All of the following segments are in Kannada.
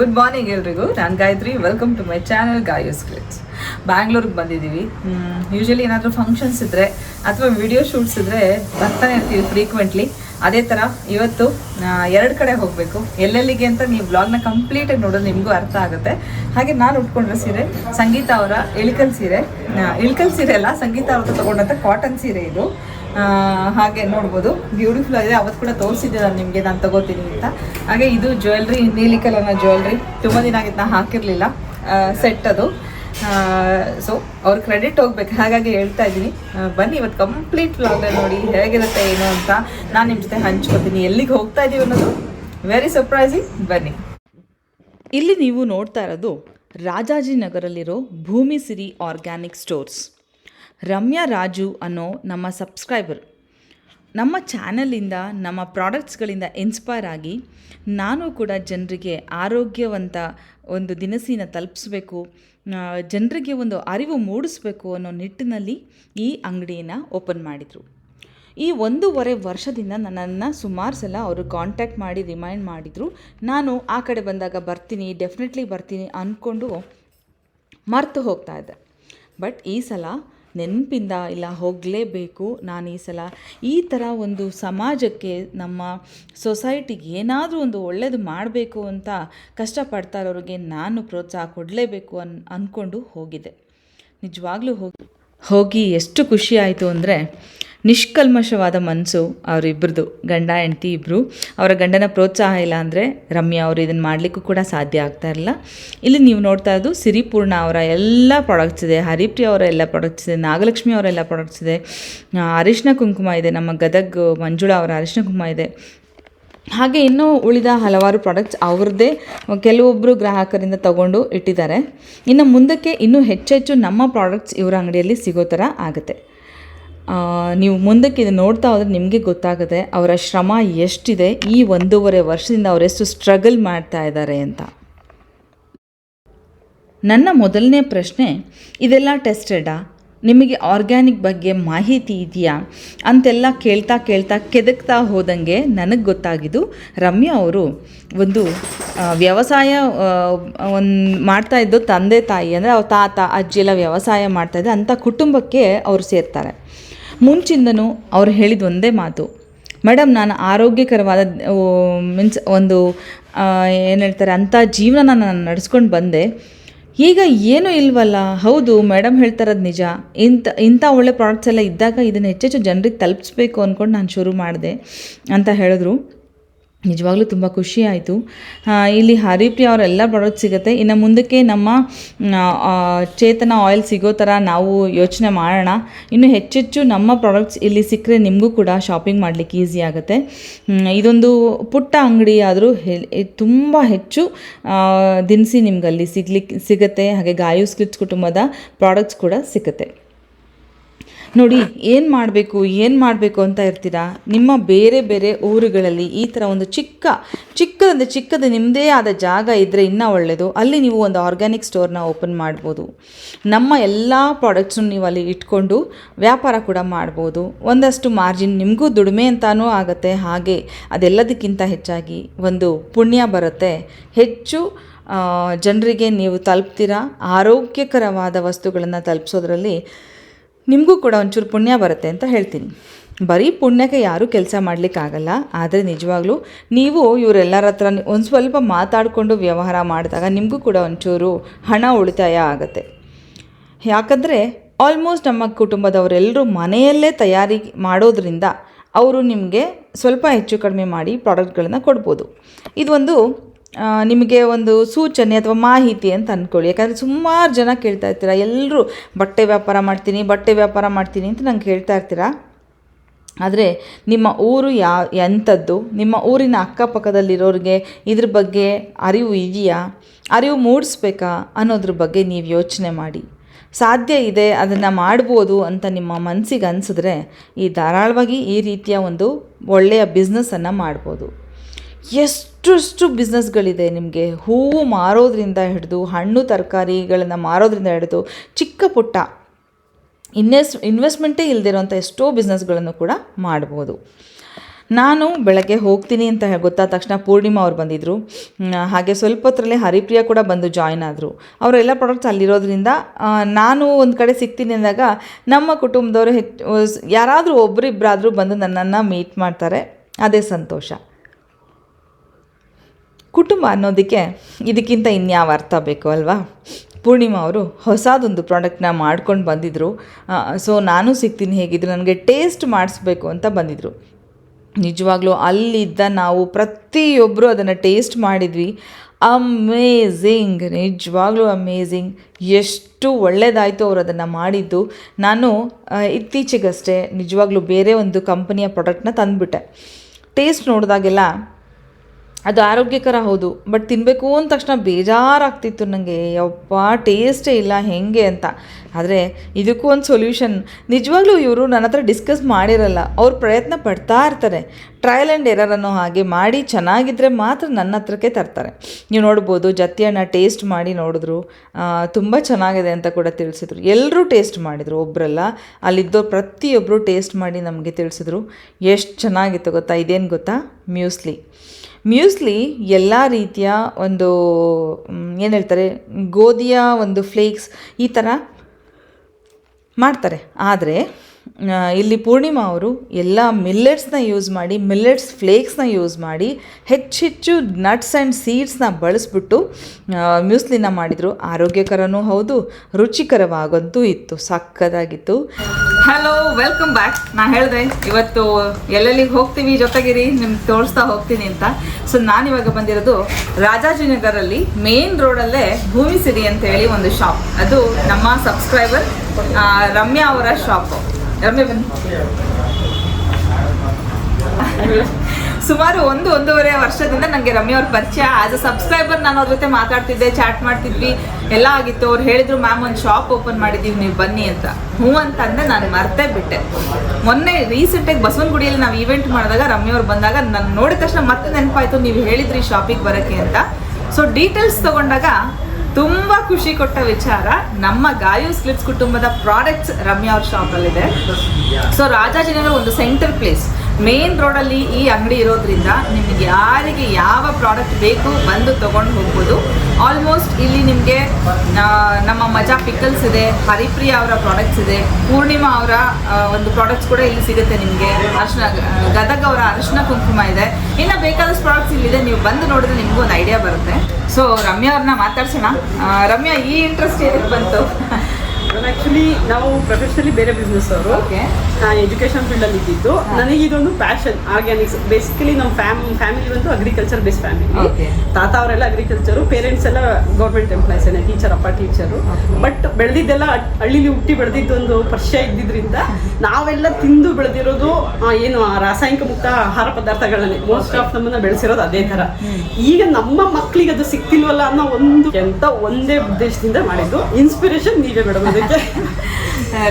ಗುಡ್ ಮಾರ್ನಿಂಗ್ ಎಲ್ರಿಗೂ. ನಾನು Gayatri. Welcome to my channel Gayas clips ಬ್ಯಾಂಗ್ಳೂರಿಗೆ ಬಂದಿದ್ದೀವಿ ಯೂಶಲಿ ಏನಾದರೂ ಫಂಕ್ಷನ್ಸ್ ಇದ್ದರೆ ಅಥವಾ ವಿಡಿಯೋ ಶೂಟ್ಸ್ ಇದ್ದರೆ ಬರ್ತಾನೆ ಇರ್ತೀವಿ ಫ್ರೀಕ್ವೆಂಟ್ಲಿ ಅದೇ ಥರ ಇವತ್ತು ಎರಡು ಕಡೆ ಹೋಗಬೇಕು. ಎಲ್ಲೆಲ್ಲಿಗೆ ಅಂತ ನೀವು ಬ್ಲಾಗ್ನ ಕಂಪ್ಲೀಟಾಗಿ ನೋಡೋದು ನಿಮಗೂ ಅರ್ಥ ಆಗುತ್ತೆ. ಹಾಗೆ ನಾನು ಉಟ್ಕೊಂಡ್ರೆ ಸೀರೆ, ಸಂಗೀತ ಅವರ ಇಳಿಕಲ್ ಸೀರೆ. ಇಳಿಕಲ್ ಸೀರೆ ಅಲ್ಲ, ಸಂಗೀತ ಅವ್ರದ್ದು ತೊಗೊಂಡಂಥ ಕಾಟನ್ ಸೀರೆ ಇದು. ಹಾಗೆ ನೋಡ್ಬೋದು. ಬ್ಯೂಟಿಫುಲ್ ಆಗಿದೆ. ಅವತ್ತು ಕೂಡ ತೋರಿಸಿದ್ದೆ ನಾನು ನಿಮಗೆ, ನಾನು ತಗೋತೀನಿ ಅಂತ. ಹಾಗೆ ಇದು ಜ್ಯುವೆಲ್ರಿ ನೀಲಿ ಕಲರ್ನ ಜ್ಯುವೆಲ್ರಿ ತುಂಬ ದಿನ ಆಗಿತ್ತು ನಾನು ಹಾಕಿರಲಿಲ್ಲ. ಸೆಟ್ ಅದು. ಸೊ ಅವ್ರ ಕ್ರೆಡಿಟ್ ಹೋಗ್ಬೇಕು. ಹಾಗಾಗಿ ಹೇಳ್ತಾ ಇದ್ದೀನಿ. ಬನ್ನಿ ಇವತ್ತು ಕಂಪ್ಲೀಟ್ ವ್ಲಾಗ್ನ ನೋಡಿ ಹೇಗಿರುತ್ತೆ ಏನು ಅಂತ. ನಾನು ನಿಮ್ಮ ಜೊತೆ ಹಂಚ್ಕೊತೀನಿ. ಎಲ್ಲಿಗೆ ಹೋಗ್ತಾ ಇದ್ದೀವಿ ಅನ್ನೋದು? ವೆರಿ ಸರ್ಪ್ರೈಸಿಂಗ್ ಬನ್ನಿ. ಇಲ್ಲಿ ನೀವು ನೋಡ್ತಾ ಇರೋದು ರಾಜಾಜಿನಗರಲ್ಲಿರೋ ಭೂಮಿ ಸಿರಿ ಆರ್ಗ್ಯಾನಿಕ್ ಸ್ಟೋರ್ಸ್ ರಮ್ಯಾ ರಾಜು ಅನ್ನೋ ನಮ್ಮ ಸಬ್ಸ್ಕ್ರೈಬರ್ ನಮ್ಮ ಚಾನಲಿಂದ ನಮ್ಮ ಪ್ರಾಡಕ್ಟ್ಸ್ಗಳಿಂದ ಇನ್ಸ್ಪೈರ್ ಆಗಿ ನಾನು ಕೂಡ ಜನರಿಗೆ ಆರೋಗ್ಯವಂತ ಒಂದು ದಿನಸಿನ ತಲುಪಿಸ್ಬೇಕು ಜನರಿಗೆ ಒಂದು ಅರಿವು ಮೂಡಿಸ್ಬೇಕು ಅನ್ನೋ ನಿಟ್ಟಿನಲ್ಲಿ ಈ ಅಂಗಡಿಯನ್ನು ಓಪನ್ ಮಾಡಿದರು. ಈ ಒಂದೂವರೆ ವರ್ಷದಿಂದ ನನ್ನನ್ನು ಸುಮಾರು ಸಲ ಅವರು ಕಾಂಟ್ಯಾಕ್ಟ್ ಮಾಡಿ ರಿಮೈಂಡ್ ಮಾಡಿದರು. ನಾನು ಆ ಕಡೆ ಬಂದಾಗ ಬರ್ತೀನಿ ಡೆಫಿನೆಟ್ಲಿ ಬರ್ತೀನಿ ಅಂದ್ಕೊಂಡು ಮರೆತು ಹೋಗ್ತಾ ಇದ್ದೆ. ಬಟ್ ಈ ಸಲ ನೆನಪಿಂದ ಇಲ್ಲ, ಹೋಗಲೇಬೇಕು. ನಾನು ಈ ಸಲ ಈ ಥರ ಒಂದು ಸಮಾಜಕ್ಕೆ, ನಮ್ಮ ಸೊಸೈಟಿಗೆ ಏನಾದರೂ ಒಂದು ಒಳ್ಳೆಯದು ಮಾಡಬೇಕು ಅಂತ ಕಷ್ಟಪಡ್ತಾ ಇರೋರಿಗೆ ನಾನು ಪ್ರೋತ್ಸಾಹ ಕೊಡಲೇಬೇಕು ಅನ್ ಅಂದ್ಕೊಂಡು ಹೋಗಿದ್ದೆ ನಿಜವಾಗ್ಲೂ ಹೋಗಿ ಹೋಗಿ ಎಷ್ಟು ಖುಷಿ ಆಯಿತು ಅಂದರೆ ನಿಷ್ಕಲ್ಮಶವಾದ ಮನಸ್ಸು ಅವರಿಬ್ಬರದು ಗಂಡ, ಹೆಂಡತಿ ಇಬ್ಬರು ಅವರ ಗಂಡನ ಪ್ರೋತ್ಸಾಹ ಇಲ್ಲ ಅಂದರೆ ರಮ್ಯಾ ಅವರು ಇದನ್ನು ಮಾಡಲಿಕ್ಕೂ ಕೂಡ ಸಾಧ್ಯ ಆಗ್ತಾ ಇರಲಿಲ್ಲ ಇಲ್ಲಿ ನೀವು ನೋಡ್ತಾ ಇರೋದು ಸಿರಿಪೂರ್ಣ ಅವರ ಎಲ್ಲ ಪ್ರಾಡಕ್ಟ್ಸ್ ಇದೆ. ಹರಿಪ್ರಿಯ ಅವರ ಎಲ್ಲ ಪ್ರಾಡಕ್ಟ್ಸ್ ಇದೆ. ನಾಗಲಕ್ಷ್ಮಿ ಅವರ ಎಲ್ಲ ಪ್ರಾಡಕ್ಟ್ಸ್ ಇದೆ. ಅರಿಶಿನ ಕುಂಕುಮ ಇದೆ. ನಮ್ಮ ಗದಗ್ ಮಂಜುಳಾ ಅವರ ಅರಿಶಿನ ಕುಂಕುಮ ಇದೆ. ಹಾಗೆ ಇನ್ನೂ ಉಳಿದ ಹಲವಾರು ಪ್ರಾಡಕ್ಟ್ಸ್ ಅವ್ರದ್ದೇ ಕೆಲವೊಬ್ಬರು ಗ್ರಾಹಕರಿಂದ ತಗೊಂಡು ಇಟ್ಟಿದ್ದಾರೆ. ಇನ್ನು ಮುಂದಕ್ಕೆ ಇನ್ನೂ ಹೆಚ್ಚೆಚ್ಚು ನಮ್ಮ ಪ್ರಾಡಕ್ಟ್ಸ್ ಇವರ ಅಂಗಡಿಯಲ್ಲಿ ಸಿಗೋ ಥರ ಆಗುತ್ತೆ. ನೀವು ಮುಂದಕ್ಕೆ ಇದು ನೋಡ್ತಾ ಹೋದರೆ ನಿಮಗೆ ಗೊತ್ತಾಗುತ್ತೆ ಅವರ ಶ್ರಮ ಎಷ್ಟಿದೆ ಈ ಒಂದೂವರೆ ವರ್ಷದಿಂದ ಅವರೆಷ್ಟು ಸ್ಟ್ರಗಲ್ ಮಾಡ್ತಾ ಇದ್ದಾರೆ ಅಂತ. ನನ್ನ ಮೊದಲನೇ ಪ್ರಶ್ನೆ, ಇದೆಲ್ಲ ಟೆಸ್ಟೆಡಾ ನಿಮಗೆ ಆರ್ಗ್ಯಾನಿಕ್ ಬಗ್ಗೆ ಮಾಹಿತಿ ಇದೆಯಾ? ಅಂತೆಲ್ಲ ಕೇಳ್ತಾ ಕೇಳ್ತಾ ಕೆದಕ್ತಾ ಹೋದಂಗೆ ನನಗೆ ಗೊತ್ತಾಗಿದ್ದು ರಮ್ಯಾ ಅವರು ಒಂದು ವ್ಯವಸಾಯ ಒಂದು ಮಾಡ್ತಾ ಇದ್ದು ತಂದೆ ತಾಯಿ ಅಂದರೆ ಅವ್ರ ತಾತ, ಅಜ್ಜಿ ಎಲ್ಲ ವ್ಯವಸಾಯ ಮಾಡ್ತಾಯಿದ್ದೆ ಅಂಥ ಕುಟುಂಬಕ್ಕೆ ಅವರು ಸೇರ್ತಾರೆ. ಮುಂಚಿಂದನೂ ಅವ್ರು ಹೇಳಿದ ಒಂದೇ ಮಾತು. ಮೇಡಮ್, ನಾನು ಆರೋಗ್ಯಕರವಾದ ಮೀನ್ಸ್ ಒಂದು ಏನು ಹೇಳ್ತಾರೆ ಅಂಥ ಜೀವನ ನಾನು ನಡೆಸ್ಕೊಂಡು ಬಂದೆ. ಈಗ ಏನೂ ಇಲ್ವಲ್ಲ? ಹೌದು, ಮೇಡಮ್ ಹೇಳ್ತಾರದು ನಿಜ. ಇಂಥ ಇಂಥ ಒಳ್ಳೆ ಪ್ರಾಡಕ್ಟ್ಸ್ ಎಲ್ಲ ಇದ್ದಾಗ ಇದನ್ನು ಹೆಚ್ಚೆಚ್ಚು ಜನರಿಗೆ ತಲುಪಿಸ್ಬೇಕು ಅಂದ್ಕೊಂಡು ನಾನು ಶುರು ಮಾಡಿದೆ, ಅಂತ ಹೇಳಿದ್ರು. ನಿಜವಾಗ್ಲೂ ತುಂಬ ಖುಷಿ ಆಯಿತು. ಇಲ್ಲಿ ಹರಿಪ್ರಿಯ ಅವರೆಲ್ಲ ಪ್ರಾಡಕ್ಟ್ ಸಿಗುತ್ತೆ. ಇನ್ನು ಮುಂದಕ್ಕೆ ನಮ್ಮ ಚೇತನ ಆಯಿಲ್ ಸಿಗೋ ಥರ ನಾವು ಯೋಚನೆ ಮಾಡೋಣ. ಇನ್ನು ಹೆಚ್ಚೆಚ್ಚು ನಮ್ಮ ಪ್ರಾಡಕ್ಟ್ಸ್ ಇಲ್ಲಿ ಸಿಕ್ಕರೆ ನಿಮಗೂ ಕೂಡ ಶಾಪಿಂಗ್ ಮಾಡಲಿಕ್ಕೆ ಈಸಿ ಆಗುತ್ತೆ. ಇದೊಂದು ಪುಟ್ಟ ಅಂಗಡಿ ಆದರೂ ತುಂಬ ಹೆಚ್ಚು ದಿನಸಿ ನಿಮ್ಗಲ್ಲಿ ಸಿಗ್ಲಿಕ್ಕೆ ಸಿಗುತ್ತೆ. ಹಾಗೆ ಗಾಯು ಸ್ಕಿಟ್ಸ್ ಕುಟುಂಬದ ಪ್ರಾಡಕ್ಟ್ಸ್ ಕೂಡ ಸಿಗುತ್ತೆ. ನೋಡಿ, ಏನು ಮಾಡಬೇಕು ಏನು ಮಾಡಬೇಕು ಅಂತ ಇರ್ತೀರಾ? ನಿಮ್ಮ ಬೇರೆ ಬೇರೆ ಊರುಗಳಲ್ಲಿ ಈ ಥರ ಒಂದು ಚಿಕ್ಕ ಚಿಕ್ಕದಂದರೆ ಚಿಕ್ಕದು ನಿಮ್ಮದೇ ಆದ ಜಾಗ ಇದ್ದರೆ ಇನ್ನೂ ಒಳ್ಳೆಯದು ಅಲ್ಲಿ ನೀವು ಒಂದು ಆರ್ಗ್ಯಾನಿಕ್ ಸ್ಟೋರ್ನ ಓಪನ್ ಮಾಡ್ಬೋದು. ನಮ್ಮ ಎಲ್ಲ ಪ್ರಾಡಕ್ಟ್ಸನ್ನು ನೀವು ಅಲ್ಲಿ ಇಟ್ಕೊಂಡು ವ್ಯಾಪಾರ ಕೂಡ ಮಾಡ್ಬೋದು. ಒಂದಷ್ಟು ಮಾರ್ಜಿನ್ ನಿಮಗೂ ದುಡಿಮೆ ಅಂತಲೂ ಆಗುತ್ತೆ. ಹಾಗೆ ಅದೆಲ್ಲದಕ್ಕಿಂತ ಹೆಚ್ಚಾಗಿ ಒಂದು ಪುಣ್ಯ ಬರುತ್ತೆ. ಹೆಚ್ಚು ಜನರಿಗೆ ನೀವು ತಲುಪ್ತೀರಾ? ಆರೋಗ್ಯಕರವಾದ ವಸ್ತುಗಳನ್ನು ತಲುಪಿಸೋದ್ರಲ್ಲಿ ನಿಮಗೂ ಕೂಡ ಒಂಚೂರು ಪುಣ್ಯ ಬರುತ್ತೆ ಅಂತ ಹೇಳ್ತೀನಿ. ಬರೀ ಪುಣ್ಯಕ್ಕೆ ಯಾರೂ ಕೆಲಸ ಮಾಡಲಿಕ್ಕಾಗಲ್ಲ, ಆದರೆ ನಿಜವಾಗ್ಲೂ ನೀವು ಇವರೆಲ್ಲರ ಹತ್ರ ಒಂದು ಸ್ವಲ್ಪ ಮಾತಾಡಿಕೊಂಡು ವ್ಯವಹಾರ ಮಾಡಿದಾಗ ನಿಮಗೂ ಕೂಡ ಒಂಚೂರು ಹಣ ಉಳಿತಾಯ ಆಗುತ್ತೆ. ಯಾಕಂದರೆ ಆಲ್ಮೋಸ್ಟ್ ನಮ್ಮ ಕುಟುಂಬದವರೆಲ್ಲರೂ ಮನೆಯಲ್ಲೇ ತಯಾರಿ ಮಾಡೋದ್ರಿಂದ ಅವರು ನಿಮಗೆ ಸ್ವಲ್ಪ ಹೆಚ್ಚು ಕಡಿಮೆ ಮಾಡಿ ಪ್ರಾಡಕ್ಟ್ಗಳನ್ನು ಕೊಡ್ಬೋದು. ಇದೊಂದು ನಿಮಗೆ ಒಂದು ಸೂಚನೆ ಅಥವಾ ಮಾಹಿತಿ ಅಂತ ಅಂದ್ಕೊಳ್ಳಿ ಯಾಕಂದರೆ ಸುಮಾರು ಜನ ಕೇಳ್ತಾ ಇರ್ತೀರ ಎಲ್ಲರೂ ಬಟ್ಟೆ ವ್ಯಾಪಾರ ಮಾಡ್ತೀನಿ, ಬಟ್ಟೆ ವ್ಯಾಪಾರ ಮಾಡ್ತೀನಿ ಅಂತ ನಂಗೆ ಹೇಳ್ತಾ ಇರ್ತೀರ? ಆದರೆ ನಿಮ್ಮ ಊರು ಯಾ ಎಂಥದ್ದು ನಿಮ್ಮ ಊರಿನ ಅಕ್ಕಪಕ್ಕದಲ್ಲಿರೋರಿಗೆ ಇದ್ರ ಬಗ್ಗೆ ಅರಿವು ಇದೆಯಾ? ಅರಿವು ಮೂಡಿಸ್ಬೇಕಾ ಅನ್ನೋದ್ರ ಬಗ್ಗೆ ನೀವು ಯೋಚನೆ ಮಾಡಿ. ಸಾಧ್ಯ ಇದೆ ಅದನ್ನು ಮಾಡ್ಬೋದು ಅಂತ ನಿಮ್ಮ ಮನಸ್ಸಿಗೆ ಅನಿಸಿದ್ರೆ ಈ ಧಾರಾಳವಾಗಿ ಈ ರೀತಿಯ ಒಂದು ಒಳ್ಳೆಯ ಬಿಸ್ನೆಸ್ಸನ್ನು ಮಾಡ್ಬೋದು. ಎಷ್ಟೆಷ್ಟು ಬಿಸ್ನೆಸ್ಗಳಿದೆ ನಿಮಗೆ? ಹೂವು ಮಾರೋದ್ರಿಂದ ಹಿಡಿದು, ಹಣ್ಣು ತರಕಾರಿಗಳನ್ನು ಮಾರೋದ್ರಿಂದ ಹಿಡಿದು, ಚಿಕ್ಕ ಪುಟ್ಟ ಇನ್ವೆಸ್, ಇನ್ವೆಸ್ಟ್ಮೆಂಟೇ ಇಲ್ಲದಿರೋಂಥ ಎಷ್ಟೋ ಬಿಸ್ನೆಸ್ಗಳನ್ನು ಕೂಡ ಮಾಡ್ಬೋದು. ನಾನು ಬೆಳಗ್ಗೆ ಹೋಗ್ತೀನಿ ಅಂತ ಗೊತ್ತಾದ ತಕ್ಷಣ ಪೂರ್ಣಿಮಾ ಅವ್ರು ಬಂದಿದ್ದರು ಹಾಗೆ ಸ್ವಲ್ಪ ಹೊತ್ತರಲ್ಲೇ ಹರಿಪ್ರಿಯಾ ಕೂಡ ಬಂದು ಜಾಯ್ನ್ ಆದರು. ಅವರೆಲ್ಲ ಪ್ರಾಡಕ್ಟ್ಸ್ ಅಲ್ಲಿರೋದ್ರಿಂದ ನಾನು ಒಂದು ಕಡೆ ಸಿಗ್ತೀನಿ ಅಂದಾಗ ನಮ್ಮ ಕುಟುಂಬದವರು ಹೆಚ್ಚು, ಯಾರಾದರೂ ಒಬ್ಬರಿಬ್ಬರಾದರೂ ಬಂದು ನನ್ನನ್ನು ಮೀಟ್ ಮಾಡ್ತಾರೆ. ಅದೇ ಸಂತೋಷ. ಕುಟುಂಬ ಅನ್ನೋದಕ್ಕೆ ಇದಕ್ಕಿಂತ ಇನ್ಯಾವ ಅರ್ಥ ಬೇಕು ಅಲ್ವಾ? ಪೂರ್ಣಿಮಾ ಅವರು ಹೊಸದೊಂದು ಪ್ರಾಡಕ್ಟ್ನ ಮಾಡ್ಕೊಂಡು ಬಂದಿದ್ದರು ಸೊ ನಾನು ಸಿಗ್ತೀನಿ ಹೇಗಿದ್ರು, ನನಗೆ ಟೇಸ್ಟ್ ಮಾಡಿಸ್ಬೇಕು ಅಂತ ಬಂದಿದ್ದರು ನಿಜವಾಗ್ಲೂ ಅಲ್ಲಿದ್ದ ನಾವು ಪ್ರತಿಯೊಬ್ಬರು ಅದನ್ನು ಟೇಸ್ಟ್ ಮಾಡಿದ್ವಿ. ಅಮೇಝಿಂಗ್ ನಿಜವಾಗ್ಲೂ ಅಮೇಝಿಂಗ್ ಎಷ್ಟು ಒಳ್ಳೆಯದಾಯಿತು ಅವರು ಅದನ್ನು ಮಾಡಿದ್ದು. ನಾನು ಇತ್ತೀಚೆಗಷ್ಟೇ ನಿಜವಾಗ್ಲೂ ಬೇರೆ ಒಂದು ಕಂಪನಿಯ ಪ್ರಾಡಕ್ಟ್ನ ತಂದುಬಿಟ್ಟೆ. ಟೇಸ್ಟ್ ನೋಡಿದಾಗೆಲ್ಲ ಅದು ಆರೋಗ್ಯಕರ ಹೌದು. ಬಟ್ ತಿನ್ನಬೇಕು ಅಂದ ತಕ್ಷಣ ಬೇಜಾರಾಗ್ತಿತ್ತು ನನಗೆ ಯಪ್ಪ ಟೇಸ್ಟೇ ಇಲ್ಲ, ಹೇಗೆ ಅಂತ. ಆದರೆ ಇದಕ್ಕೂ ಒಂದು ಸೊಲ್ಯೂಷನ್ ನಿಜವಾಗ್ಲೂ ಇವರು ನನ್ನ ಹತ್ರ ಡಿಸ್ಕಸ್ ಮಾಡಿರಲ್ಲ. ಅವ್ರು ಪ್ರಯತ್ನ ಪಡ್ತಾ ಇರ್ತಾರೆ. ಟ್ರಯಲ್ ಆ್ಯಂಡ್ ಎರರ್ ಅನ್ನೋ ಹಾಗೆ ಮಾಡಿ ಚೆನ್ನಾಗಿದ್ದರೆ ಮಾತ್ರ ನನ್ನ ಹತ್ರಕ್ಕೆ ತರ್ತಾರೆ. ನೀವು ನೋಡ್ಬೋದು ಜತಿಯನ್ನು ಟೇಸ್ಟ್ ಮಾಡಿ ನೋಡಿದ್ರು. ತುಂಬ ಚೆನ್ನಾಗಿದೆ ಅಂತ ಕೂಡ ತಿಳಿಸಿದ್ರು. ಎಲ್ಲರೂ ಟೇಸ್ಟ್ ಮಾಡಿದರು. ಒಬ್ಬರಲ್ಲ ಅಲ್ಲಿದ್ದೋ ಪ್ರತಿಯೊಬ್ಬರು ಟೇಸ್ಟ್ ಮಾಡಿ ನಮಗೆ ತಿಳಿಸಿದ್ರು. ಎಷ್ಟು ಚೆನ್ನಾಗಿತ್ತು ಗೊತ್ತಾ? ಇದೇನು ಗೊತ್ತಾ? ಮ್ಯೂಸ್ಲಿ ಮ್ಯೂಸ್ಲಿ ಎಲ್ಲ ರೀತಿಯ ಒಂದು ಏನು ಹೇಳ್ತಾರೆ ಗೋಧಿಯ ಒಂದು ಫ್ಲೇಕ್ಸ್ ಈ ಥರ ಮಾಡ್ತಾರೆ. ಆದರೆ ಇಲ್ಲಿ ಪೂರ್ಣಿಮಾ ಅವರು ಎಲ್ಲ ಮಿಲ್ಲೆಟ್ಸ್ನ ಯೂಸ್ ಮಾಡಿ ಮಿಲ್ಲೆಟ್ಸ್ ಫ್ಲೇಕ್ಸ್ನ ಯೂಸ್ ಮಾಡಿ, ಹೆಚ್ಚೆಚ್ಚು ನಟ್ಸ್ ಆ್ಯಂಡ್ ಸೀಡ್ಸ್ನ ಬಳಸ್ಬಿಟ್ಟು ಮ್ಯೂಸ್ಲಿನ ಮಾಡಿದರು. ಆರೋಗ್ಯಕರನೂ ಹೌದು, ರುಚಿಕರವಾಗಂತೂ ಇತ್ತು, ಸಕ್ಕದಾಗಿತ್ತು. ಹಲೋ ವೆಲ್ಕಮ್ ಬ್ಯಾಕ್ ನಾ ಹೇಳಿದೆ, ಇವತ್ತು ಎಲ್ಲೆಲ್ಲಿಗೆ ಹೋಗ್ತೀವಿ ಜೊತೆಗಿರಿ ನಿಮ್ಗೆ ತೋರಿಸ್ತಾ ಹೋಗ್ತೀನಿ ಅಂತ. ಸೊ ನಾನಿವಾಗ ಬಂದಿರೋದು ರಾಜಾಜಿನಗರಲ್ಲಿ ಮೇನ್ ರೋಡಲ್ಲೇ ಭೂಮಿ ಸಿರಿ ಅಂತ ಹೇಳಿ ಒಂದು ಶಾಪ್ ಅದು ನಮ್ಮ ಸಬ್ಸ್ಕ್ರೈಬರ್ ರಮ್ಯಾ ಅವರ ಶಾಪ್ ಬನ್ನಿ. ಸುಮಾರು ಒಂದು ಒಂದೂವರೆ ವರ್ಷದಿಂದ ನನಗೆ ರಮ್ಯ ಅವ್ರ ಪರಿಚಯ. ಆಸ್ ಅ ಸಬ್ಸ್ಕ್ರೈಬರ್ ನಾನು ಅವ್ರ ಜೊತೆ ಮಾತಾಡ್ತಿದ್ದೆ ಚಾಟ್ ಮಾಡ್ತಿದ್ವಿ, ಎಲ್ಲ ಆಗಿತ್ತು. ಅವ್ರು ಹೇಳಿದ್ರು, ಮ್ಯಾಮ್, ಒಂದು ಶಾಪ್ ಓಪನ್ ಮಾಡಿದ್ದೀವಿ, ನೀವು ಬನ್ನಿ ಅಂತ. ಹ್ಞೂ ಅಂತಂದೆ ನಾನು ಮರ್ತೇ ಬಿಟ್ಟೆ. ಮೊನ್ನೆ ರೀಸೆಂಟಾಗಿ ಬಸವನಗುಡಿಯಲ್ಲಿ ನಾವು ಈವೆಂಟ್ ಮಾಡಿದಾಗ ರಮ್ಯ ಅವ್ರು ಬಂದಾಗ ನಾನು ನೋಡಿದ ತಕ್ಷಣ ಮತ್ತೆ ನೆನಪಾಯ್ತು, ನೀವು ಹೇಳಿದ್ರಿ ಶಾಪಿಗೆ ಬರೋಕ್ಕೆ ಅಂತ. ಸೊ ಡೀಟೇಲ್ಸ್ ತಗೊಂಡಾಗ ತುಂಬಾ ಖುಷಿ ಕೊಟ್ಟ ವಿಚಾರ. ನಮ್ಮ ಗಾಯು ಸ್ಲಿಪ್ಸ್ ಕುಟುಂಬದ ಪ್ರಾಡಕ್ಟ್ಸ್ ರಮ್ಯಾ ಅವ್ರ ಶಾಪಲ್ಲಿದೆ ಸೊ ರಾಜಾಜಿನಗರ ಒಂದು ಸೆಂಟರ್ ಪ್ಲೇಸ್ ಮೇನ್ ರೋಡಲ್ಲಿ ಈ ಅಂಗಡಿ ಇರೋದ್ರಿಂದ ನಿಮಗೆ ಯಾರಿಗೆ ಯಾವ ಪ್ರಾಡಕ್ಟ್ ಬೇಕು ಬಂದು ತಗೊಂಡು ಹೋಗ್ಬೋದು. ಆಲ್ಮೋಸ್ಟ್ ಇಲ್ಲಿ ನಿಮಗೆ ನಮ್ಮ ಮಜಾ ಪಿಕಲ್ಸ್ ಇದೆ, ಹರಿಪ್ರಿಯ ಅವರ ಪ್ರಾಡಕ್ಟ್ಸ್ ಇದೆ, ಪೂರ್ಣಿಮಾ ಅವರ ಒಂದು ಪ್ರಾಡಕ್ಟ್ಸ್ ಕೂಡ ಇಲ್ಲಿ ಸಿಗುತ್ತೆ ನಿಮಗೆ. ಅರ್ಶನ ಗದಗ ಅವರ ಅರಿಶಿನ ಕುಂಕುಮ ಇದೆ. ಇನ್ನು ಬೇಕಾದಷ್ಟು ಪ್ರಾಡಕ್ಟ್ಸ್ ಇಲ್ಲಿದೆ. ನೀವು ಬಂದು ನೋಡಿದ್ರೆ ನಿಮಗೂ ಒಂದು ಐಡಿಯಾ ಬರುತ್ತೆ. ಸೊ ರಮ್ಯಾ ಅವ್ರನ್ನ ಮಾತಾಡ್ಸೋಣ. ರಮ್ಯಾ ಈ ಇಂಟ್ರೆಸ್ಟ್ ಏನಕ್ಕೆ ಬಂತು? ಆಕ್ಚುಲಿ ನಾವು ಪ್ರೊಫೆಷನಲಿ ಬೇರೆ ಬಿಸ್ನೆಸ್ ಅವರು. ನಾನು ಎಜುಕೇಶನ್ ಫೀಲ್ಡ್ ಅಲ್ಲಿ ಇದ್ದಿದ್ದು. ನನಗೆ ಇದೊಂದು ಪ್ಯಾಷನ್ ಆರ್ಗ್ಯಾನಿಕ್ಸ್ ಬೇಸಿಕಲಿ ನಮ್ಮ ಫ್ಯಾಮ್ ಫ್ಯಾಮಿಲಿ ಬಂದು ಅಗ್ರಿಕಲ್ಚರ್ ಬೇಸ್ ಫ್ಯಾಮಿಲಿ. ತಾತ ಅವರೆಲ್ಲ ಅಗ್ರಿಕಲ್ಚರು ಪೇರೆಂಟ್ಸ್ ಎಲ್ಲ ಗೌರ್ಮೆಂಟ್ ಎಂಪ್ಲಾಯ್ಸ್ ಟೀಚರ್ ಅಪ್ಪ ಟೀಚರು ಬಟ್ ಬೆಳೆದಿದ್ದೆಲ್ಲ ಹಳ್ಳಿಲಿ ಹುಟ್ಟಿ ಬೆಳೆದಿದ್ದೊಂದು ಪರಿಚಯ ಇದ್ದಿದ್ರಿಂದ ನಾವೆಲ್ಲ ತಿಂದು ಬೆಳೆದಿರೋದು ಏನು ಆ ರಾಸಾಯನಿಕ ಮುಕ್ತ ಆಹಾರ ಪದಾರ್ಥಗಳನ್ನೇ. ಮೋಸ್ಟ್ ಆಫ್ ನಮ್ಮನ್ನ ಬೆಳೆಸಿರೋದು ಅದೇ ತರ ಈಗ ನಮ್ಮ ಮಕ್ಕಳಿಗೆ ಅದು ಸಿಕ್ತಿಲ್ವಲ್ಲ ಅನ್ನೋ ಒಂದು ಎಂತ ಒಂದೇ ಉದ್ದೇಶದಿಂದ ಮಾಡಿದ್ದು. ಇನ್ಸ್ಪಿರೇಷನ್ ನೀವೇ ಮೇಡಮ್ ಅದಕ್ಕೆ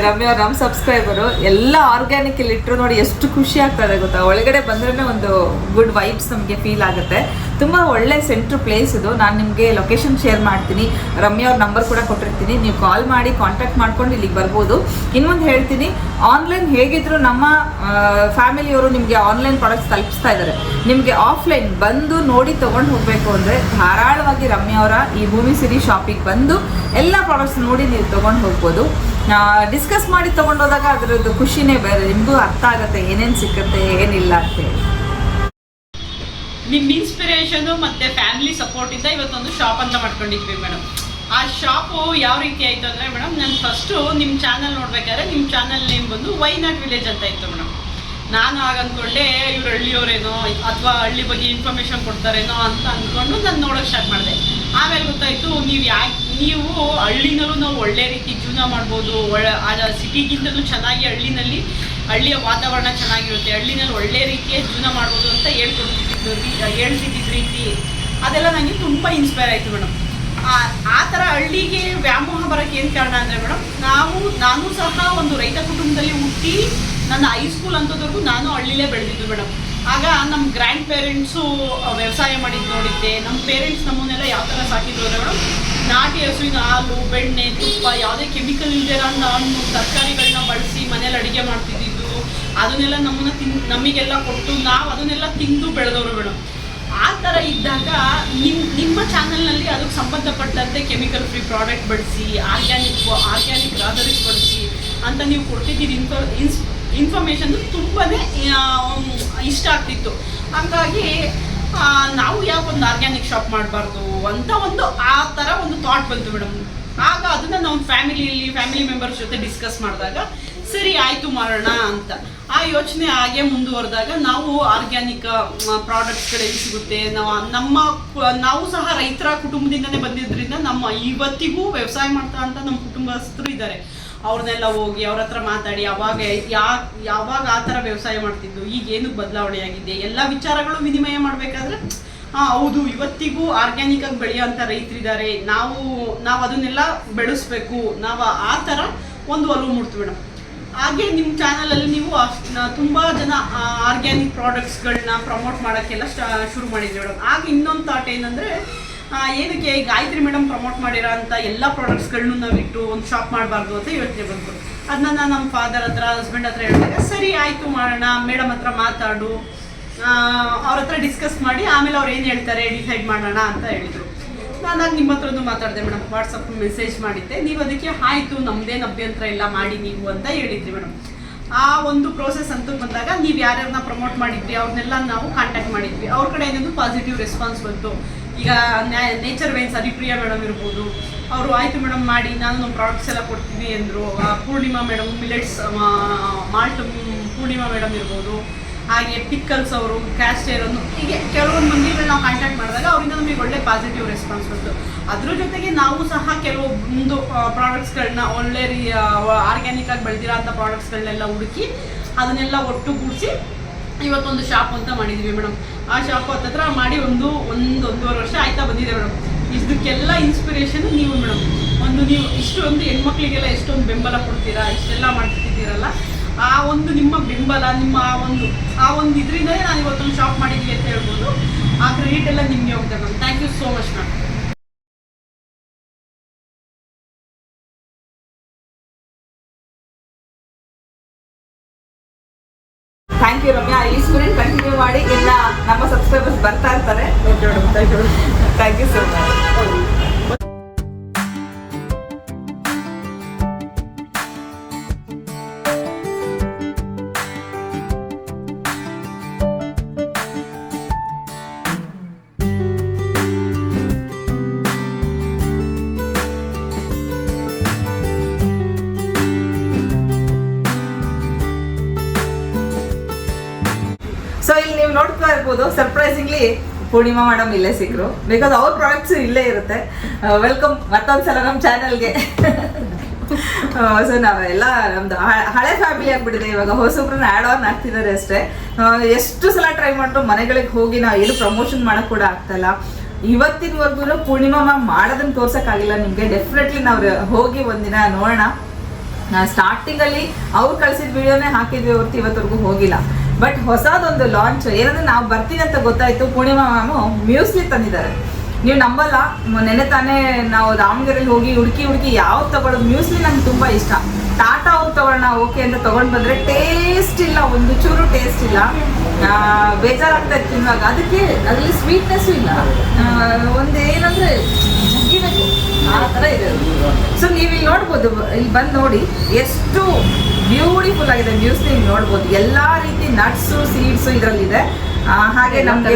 ರಮ್ಯಾ ನಮ್ಮ ಸಬ್ಸ್ಕ್ರೈಬರು ಎಲ್ಲ ಆರ್ಗ್ಯಾನಿಕ್ ಇಲ್ಲಿ ಇಟ್ಟರು ನೋಡಿ ಎಷ್ಟು ಖುಷಿ ಆಗ್ತದೆ ಗೊತ್ತಾ? ಒಳಗಡೆ ಬಂದ್ರೆ ಒಂದು ಗುಡ್ ವೈಬ್ಸ್ ನಮಗೆ ಫೀಲ್ ಆಗುತ್ತೆ. ತುಂಬ ಒಳ್ಳೆ ಸೆಂಟ್ರ್ ಪ್ಲೇಸ್ ಇದು. ನಾನು ನಿಮಗೆ ಲೊಕೇಶನ್ ಶೇರ್ ಮಾಡ್ತೀನಿ. ರಮ್ಯಾ ಅವ್ರ ನಂಬರ್ ಕೂಡ ಕೊಟ್ಟಿರ್ತೀನಿ. ನೀವು ಕಾಲ್ ಮಾಡಿ ಕಾಂಟ್ಯಾಕ್ಟ್ ಮಾಡ್ಕೊಂಡು ಇಲ್ಲಿಗೆ ಬರ್ಬೋದು. ಇನ್ನೊಂದು ಹೇಳ್ತೀನಿ ಆನ್ಲೈನ್ ಹೇಗಿದ್ರು ನಮ್ಮ ಫ್ಯಾಮಿಲಿಯವರು ನಿಮಗೆ ಆನ್ಲೈನ್ ಪ್ರಾಡಕ್ಟ್ಸ್ ತಲುಪಿಸ್ತಾ ಇದ್ದಾರೆ ನಿಮಗೆ ಆಫ್ಲೈನ್ ಬಂದು ನೋಡಿ ತೊಗೊಂಡು ಹೋಗಬೇಕು ಅಂದರೆ ಧಾರಾಳವಾಗಿ ರಮ್ಯಾ ಅವರ ಈ ಭೂಮಿ ಸಿರಿ ಶಾಪಿಗೆ ಬಂದು ಎಲ್ಲ ಪ್ರಾಡಕ್ಟ್ಸ್ ನೋಡಿ ನೀವು ತೊಗೊಂಡು ಹೋಗ್ಬೋದು. ಡಿಸ್ಕಸ್ ಮಾಡಿ ತೊಗೊಂಡೋದಾಗ ಅದರದ್ದು ಖುಷಿನೇ ಬೇರೆ. ನಿಮಗೂ ಅರ್ಥ ಆಗುತ್ತೆ, ಏನೇನು ಸಿಕ್ಕುತ್ತೆ, ಏನಿಲ್ಲ ಅಂತ ಹೇಳಿ. ನಿಮ್ಮ ಇನ್ಸ್ಪಿರೇಷನು ಮತ್ತೆ ಫ್ಯಾಮಿಲಿ ಸಪೋರ್ಟ್ ಇಂದ ಇವತ್ತೊಂದು ಶಾಪ್ ಅಂತ ಮಾಡ್ಕೊಂಡಿದ್ವಿ ಮೇಡಮ್ ಆ ಶಾಪು ಯಾವ ರೀತಿ ಆಯಿತು ಅಂದರೆ ಮೇಡಮ್ ನಾನು ಫಸ್ಟು ನಿಮ್ಮ ಚಾನಲ್ ನೋಡ್ಬೇಕಾದ್ರೆ ನಿಮ್ಮ ಚಾನಲ್ ನೇಮ್ ಬಂದು ವೈನಾಡ್ ವಿಲೇಜ್ ಅಂತ ಇತ್ತು ಮೇಡಮ್ ನಾನು ಆಗ ಅಂದ್ಕೊಂಡೆ ಇವ್ರು ಹಳ್ಳಿಯವರೇನೋ, ಅಥವಾ ಹಳ್ಳಿ ಬಗ್ಗೆ ಇನ್ಫಾರ್ಮೇಷನ್ ಕೊಡ್ತಾರೇನೋ ಅಂತ ಅಂದ್ಕೊಂಡು ನಾನು ನೋಡೋಕೆ ಸ್ಟಾರ್ಟ್ ಮಾಡಿದೆ. ಆಮೇಲೆ ಗೊತ್ತಾಯ್ತು, ನೀವು ಯಾಕೆ ನೀವು ಹಳ್ಳಿನಲ್ಲೂ ನಾವು ಒಳ್ಳೆ ರೀತಿ ಜೀವನ ಮಾಡ್ಬೋದು. ಒಳ್ಳೆ ಸಿಟಿಗಿಂತಲೂ ಚೆನ್ನಾಗಿ ಹಳ್ಳಿನಲ್ಲಿ ಹಳ್ಳಿಯ ವಾತಾವರಣ ಚೆನ್ನಾಗಿರುತ್ತೆ. ಹಳ್ಳಿನಲ್ಲಿ ಒಳ್ಳೆ ರೀತಿಯ ಜೀವನ ಮಾಡ್ಬೋದು ಅಂತ ಹೇಳ್ಕೊಡ್ತಿದ್ದು ಹೇಳ್ತಿದ್ದಿದ್ದು ರೀತಿ. ಅದೆಲ್ಲ ನನಗೆ ತುಂಬ ಇನ್ಸ್ಪೈರ್ ಆಯಿತು ಮೇಡಮ್. ಆ ಥರ ಹಳ್ಳಿಗೆ ವ್ಯಾಮೋಹ ಬರೋಕ್ಕೆ ಏನು ಕಾರಣ ಅಂದರೆ ಮೇಡಮ್, ನಾವು, ನಾನು ಸಹ ಒಂದು ರೈತ ಕುಟುಂಬದಲ್ಲಿ ಹುಟ್ಟಿ ನನ್ನ ಹೈಸ್ಕೂಲ್ ಅಂತದವರೆಗೂ ನಾನು ಹಳ್ಳಿಲೇ ಬೆಳೆದಿದ್ದು ಮೇಡಮ್. ಆಗ ನಮ್ಮ ಗ್ರ್ಯಾಂಡ್ ಪೇರೆಂಟ್ಸು ವ್ಯವಸಾಯ ಮಾಡಿದ್ದು ನೋಡಿದ್ದೆ. ನಮ್ಮ ಪೇರೆಂಟ್ಸ್ ನಮ್ಮನ್ನೆಲ್ಲ ಯಾವ ಥರ ಸಾಕಿದ್ರು ಅಂದರೆ ಮೇಡಮ್ ನಾಟಿ ಹಸುವಿನ ಹಾಲು, ಬೆಣ್ಣೆ, ತುಪ್ಪ, ಯಾವುದೇ ಕೆಮಿಕಲ್ ಇಲ್ಲದೆ ಹಣ್ಣು, ತರಕಾರಿಗಳನ್ನ ಬಳಸಿ ಮನೇಲಿ ಅಡುಗೆ ಮಾಡ್ತಿದ್ದಿದ್ದು, ಅದನ್ನೆಲ್ಲ ನಮ್ಮನ್ನ ತಿನ್, ನಮಗೆಲ್ಲ ಕೊಟ್ಟು ನಾವು ಅದನ್ನೆಲ್ಲ ತಿಂದು ಬೆಳೆದವರುಗಳು ಆ ಥರ ಇದ್ದಾಗ ನಿಮ್ಮ ನಿಮ್ಮ ಚಾನಲ್ನಲ್ಲಿ ಅದಕ್ಕೆ ಸಂಬಂಧಪಟ್ಟಂತೆ ಕೆಮಿಕಲ್ ಫ್ರೀ ಪ್ರಾಡಕ್ಟ್ ಬಳಸಿ ಆರ್ಗ್ಯಾನಿಕ್ ಆರ್ಗ್ಯಾನಿಕ್ ರಾದರಿಸ್ ಬಳಸಿ ಅಂತ ನೀವು ಕೊಡ್ತಿದ್ದೀರಿ ಇನ್ಫ, ಇನ್ಸ್ ಇನ್ಫಾರ್ಮೇಷನ್ ತುಂಬಾ ಇಷ್ಟ ಆಗ್ತಿತ್ತು. ಹಾಗಾಗಿ ನಾವು ಯಾಕೊಂದು ಆರ್ಗ್ಯಾನಿಕ್ ಶಾಪ್ ಮಾಡಬಾರ್ದು ಅಂತ ಒಂದು ಆ ಥರ ಒಂದು ಥಾಟ್ ಬಂತು ಮೇಡಮ್ ಆಗ ಅದನ್ನ ನಾವು ಫ್ಯಾಮಿಲಿಯಲ್ಲಿ ಫ್ಯಾಮಿಲಿ ಮೆಂಬರ್ಸ್ ಜೊತೆ ಡಿಸ್ಕಸ್ ಮಾಡಿದಾಗ, ಸರಿ, ಆಯಿತು ಮಾಡೋಣ ಅಂತ. ಆ ಯೋಚನೆ ಹಾಗೆ ಮುಂದುವರೆದಾಗ ನಾವು ಆರ್ಗ್ಯಾನಿಕ್ ಪ್ರಾಡಕ್ಟ್ಸ್ಗಳು ಎಲ್ಲಿ ಸಿಗುತ್ತೆ. ನಾವು, ನಮ್ಮ ನಾವು ಸಹ ರೈತರ ಕುಟುಂಬದಿಂದನೇ ಬಂದಿದ್ದರಿಂದ ನಮ್ಮ ಇವತ್ತಿಗೂ ವ್ಯವಸಾಯ ಮಾಡ್ತಾ ಅಂತ ನಮ್ಮ ಕುಟುಂಬಸ್ಥರು ಇದ್ದಾರೆ. ಅವ್ರನ್ನೆಲ್ಲ ಹೋಗಿ ಅವ್ರ ಹತ್ರ ಮಾತಾಡಿ, ಅವಾಗ ಯಾ, ಯಾವಾಗ ಆ ಥರ ವ್ಯವಸಾಯ ಮಾಡ್ತಿದ್ದು ಈಗ ಏನಕ್ಕೆ ಬದಲಾವಣೆ ಆಗಿದೆ, ಎಲ್ಲ ವಿಚಾರಗಳು ವಿನಿಮಯ ಮಾಡಬೇಕಾದ್ರೆ, ಹಾಂ, ಹೌದು, ಇವತ್ತಿಗೂ ಆರ್ಗ್ಯಾನಿಕ್ ಆಗಿ ಬೆಳೆಯೋಂಥ ರೈತರಿದ್ದಾರೆ, ನಾವು ನಾವು ಅದನ್ನೆಲ್ಲ ಬೆಳೆಸ್ಬೇಕು, ನಾವು ಆ ಥರ ಒಂದು ಒಲವು ಮೂಡ್ತು ಮೇಡಮ್. ಹಾಗೆ ನಿಮ್ಮ ಚಾನಲಲ್ಲಿ ನೀವು ತುಂಬ ಜನ ಆರ್ಗ್ಯಾನಿಕ್ ಪ್ರಾಡಕ್ಟ್ಸ್ಗಳನ್ನ ಪ್ರಮೋಟ್ ಮಾಡೋಕ್ಕೆಲ್ಲ ಶುರು ಮಾಡಿದ್ವಿ ಮೇಡಮ್. ಆಗ ಇನ್ನೊಂದು ಥಾಟ್ ಏನಂದರೆ ಏನಕ್ಕೆ ಗಾಯತ್ರಿ ಮೇಡಮ್ ಪ್ರಮೋಟ್ ಮಾಡಿರೋ ಅಂತ ಎಲ್ಲ ನಾವು ನಾವಿಟ್ಟು ಒಂದು ಶಾಪ್ ಮಾಡಬಾರ್ದು ಅಂತ ಯೋಚನೆ ಬಂತು ಅದನ್ನ ನಾನು ನಮ್ಮ ಫಾದರ್ ಹತ್ರ ಹಸ್ಬೆಂಡ್ ಹತ್ರ ಹೇಳಿದಾಗ ಸರಿ, ಆಯಿತು ಮಾಡೋಣ ಮೇಡಮ್ ಹತ್ರ ಮಾತಾಡು. ಅವ್ರ ಹತ್ರ ಡಿಸ್ಕಸ್ ಮಾಡಿ, ಆಮೇಲೆ ಅವ್ರು ಏನು ಹೇಳ್ತಾರೆ ಡಿಸೈಡ್ ಮಾಡೋಣ ಅಂತ ಹೇಳಿದರು. ನಾನಾಗ ನಿಮ್ಮ ಹತ್ರನೂ ಮಾತಾಡಿದೆ ಮೇಡಮ್ ವಾಟ್ಸಪ್ ಮೆಸೇಜ್ ಮಾಡಿದ್ದೆ. ನೀವು ಅದಕ್ಕೆ, ಆಯಿತು ನಮ್ಮದೇನು ಅಭ್ಯಂತರ ಇಲ್ಲ ಮಾಡಿ ನೀವು ಅಂತ ಹೇಳಿದ್ರಿ ಮೇಡಮ್ ಆ ಒಂದು ಪ್ರೋಸೆಸ್ ಅಂತೂ ಬಂದಾಗ, ನೀವು ಯಾರ್ಯಾರನ್ನ ಪ್ರಮೋಟ್ ಮಾಡಿದ್ರಿ ಅವ್ರನ್ನೆಲ್ಲ ನಾವು ಕಾಂಟ್ಯಾಕ್ಟ್ ಮಾಡಿದ್ವಿ. ಅವ್ರ ಕಡೆ ಏನೇನು ಪಾಸಿಟಿವ್ ರೆಸ್ಪಾನ್ಸ್ ಬಂತು. ಈಗ ನೇಚರ್ ವೈನ್ಸ್ ಹರಿಪ್ರಿಯಾ ಮೇಡಮ್ ಇರ್ಬೋದು. ಅವರು ಆಯಿತು ಮೇಡಮ್ ಮಾಡಿ ನಾನು ಪ್ರಾಡಕ್ಟ್ಸ್ ಎಲ್ಲ ಕೊಡ್ತೀವಿ ಅಂದರು Poornima madam millets malt Poornima madam ಇರ್ಬೋದು. ಹಾಗೆ ಪಿಕ್ಕಲ್ಸ್ ಅವರು ಕ್ಯಾಸ್ಟೇರ್ ಅನ್ನು ಹೀಗೆ ಕೆಲವೊಂದು ಮಂದಿಗಳನ್ನ ನಾವು ಕಾಂಟ್ಯಾಕ್ಟ್ ಮಾಡಿದಾಗ ಅವರಿಂದ ನಮಗೆ ಒಳ್ಳೆ ಪಾಸಿಟಿವ್ ರೆಸ್ಪಾನ್ಸ್ ಬಂತು. ಅದ್ರ ಜೊತೆಗೆ ನಾವು ಸಹ ಕೆಲವೊಂದು ಪ್ರಾಡಕ್ಟ್ಸ್ಗಳನ್ನ ಒಳ್ಳೆ ರೀ ಆರ್ಗ್ಯಾನಿಕ್ ಆಗಿ ಬೆಳೆದಿರೋ ಅಂಥ ಪ್ರಾಡಕ್ಟ್ಸ್ಗಳನ್ನೆಲ್ಲ ಹುಡುಕಿ, ಅದನ್ನೆಲ್ಲ ಒಟ್ಟುಗೂಡಿಸಿ ಇವತ್ತೊಂದು ಶಾಪ್ ಅಂತ ಮಾಡಿದ್ವಿ ಮೇಡಮ್. ಆ ಶಾಪ್ ಹತ್ತತ್ರ ಮಾಡಿ ಒಂದು ಒಂದು ಒಂದೂವರೆ ವರ್ಷ ಆಯ್ತಾ ಬಂದಿದೆ ಮೇಡಮ್. ಇದಕ್ಕೆಲ್ಲ ಇನ್ಸ್ಪಿರೇಷನ್ ನೀವು ಮೇಡಮ್. ಒಂದು ನೀವು ಇಷ್ಟೊಂದು ಹೆಣ್ಮಕ್ಳಿಗೆಲ್ಲ ಎಷ್ಟೊಂದು ಬೆಂಬಲ ಕೊಡ್ತೀರಾ, ಇಷ್ಟೆಲ್ಲ ಮಾಡ್ತಿದ್ದೀರಲ್ಲ, ಆ ಒಂದು ನಿಮ್ಮ ಬೆಂಬಲ, ನಿಮ್ಮ ಆ ಒಂದು ಆ ಒಂದು ಇದರಿಂದಲೇ ನಾನು ಇವತ್ತೊಂದು ಶಾಪ್ ಮಾಡಿದ್ವಿ ಅಂತ ಹೇಳ್ಬೋದು. ಆ ಕ್ರೆಡಿಟ್ ಎಲ್ಲ ನಿಮಗೆ ಹೋಗ್ತದೆ ma'am thank you so much ma'am thank you Ramya ಈ ಸ್ಟೂಡೆಂಟ್ ಕಂಟಿನ್ಯೂ ಮಾಡಿ. ಎಲ್ಲ ನಮ್ಮ ಸಬ್ಸ್ಕ್ರೈಬರ್ಸ್ ಬರ್ತಾ ಇರ್ತಾರೆ. ಥ್ಯಾಂಕ್ ಯು ಸೊ ಮಚ್ ನೋಡ್ತಾ ಇರ್ಬೋದು. ಸರ್ಪ್ರೈಸಿಂಗ್ಲಿ ಪೂರ್ಣಿಮಾ ಮೇಡಮ್ ಇಲ್ಲೇ ಸಿಕ್ಕರು ಬಿಕಾಸ್ ಅವ್ರ ಪ್ರಾಡಕ್ಟ್ಸ್ ಇಲ್ಲೇ ಇರುತ್ತೆ. ವೆಲ್ಕಮ್ ಮತ್ತೊಂದ್ಸಲ ನಮ್ಮ ಚಾನಲ್ಗೆ ಸೊ ನಾವೆಲ್ಲ ನಮ್ದು ಹಳೆ ಫ್ಯಾಮಿಲಿ ಆಗ್ಬಿಟ್ಟಿದೆ. ಇವಾಗ ಹೊಸಬ್ರನ್ನ ಆ್ಯಡ್ ಆನ್ ಆಗ್ತಿದ್ದಾರೆ ಅಷ್ಟೇ. ಆ, ಎಷ್ಟು ಸಲ ಟ್ರೈ ಮಾಡಿದ್ರು ಮನೆಗಳಿಗೆ ಹೋಗಿ ನಾವು ಏನು ಪ್ರಮೋಷನ್ ಮಾಡಕ್ ಕೂಡ ಆಗ್ತಲ್ಲ. ಇವತ್ತಿನವರೆಗೂ ಪೂರ್ಣಿಮಾ ಮ್ಯಾಮ್ ಮಾಡೋದನ್ನ ತೋರ್ಸಕ್ಕಾಗಿಲ್ಲ. ನಿಮಗೆ ಡೆಫಿನೆಟ್ಲಿ ನಾವು ಹೋಗಿ ಒಂದಿನ ನೋಡೋಣ. ಸ್ಟಾರ್ಟಿಂಗ್ ಅಲ್ಲಿ ಅವ್ರು ಕಳಿಸಿದ ವಿಡಿಯೋನೇ ಹಾಕಿದ್ವಿ ಹೊರತು ಇವತ್ತವರೆಗೂ ಹೋಗಿಲ್ಲ. ಬಟ್ ಹೊಸದೊಂದು ಲಾಂಚ್ ಏನಂದ್ರೆ ನಾವು ಬರ್ತೀನಿ ಅಂತ ಗೊತ್ತಾಯ್ತು. ಪೂರ್ಣಿಮಾ ಮ್ಯಾಮು ಮ್ಯೂಸ್ಲಿ ತಂದಿದ್ದಾರೆ. ನೀವು ನಂಬಲ್ಲ ನೆನೆ ತಾನೇ ನಾವು ದಾವಣಗೆರೆಯಲ್ಲಿ ಹೋಗಿ ಹುಡುಕಿ ಹುಡುಕಿ ಯಾವ್ದು ತಗೊಳ್ಳೋದು? ಮ್ಯೂಸ್ಲಿ ನಂಗೆ ತುಂಬಾ ಇಷ್ಟ. ಟಾಟಾ ಅವ್ರು ತಗೊಳ್ಳೋಣ ಓಕೆ ಅಂತ ತಗೊಂಡ್ ಬಂದ್ರೆ ಟೇಸ್ಟ್ ಇಲ್ಲ, ಒಂದು ಚೂರು ಟೇಸ್ಟ್ ಇಲ್ಲ. ಬೇಜಾರಾಗ್ತಾ ಇತ್ತು ತಿನ್ನುವಾಗ. ಅದಕ್ಕೆ ಅಲ್ಲಿ ಸ್ವೀಟ್ನೆಸ್ಸು ಇಲ್ಲ. ಒಂದು ಏನಂದ್ರೆ ಜಗ್ಗಿಬೇಕು ಆ ಥರ ಇದೆ. ಸೊ ನೀವು ಇಲ್ಲಿ ನೋಡ್ಬೋದು, ಇಲ್ಲಿ ಬಂದು ನೋಡಿ ಎಷ್ಟು ಬ್ಯೂಟಿಫುಲ್ ಆಗಿದೆ ಮ್ಯೂಸ್ಲಿ ನೋಡ್ಬೋದು. ಎಲ್ಲಾ ರೀತಿ ನಟ್ಸು ಸೀಡ್ಸು ಇದರಲ್ಲಿದೆ. ಹಾಗೆ ನಮ್ಗೆ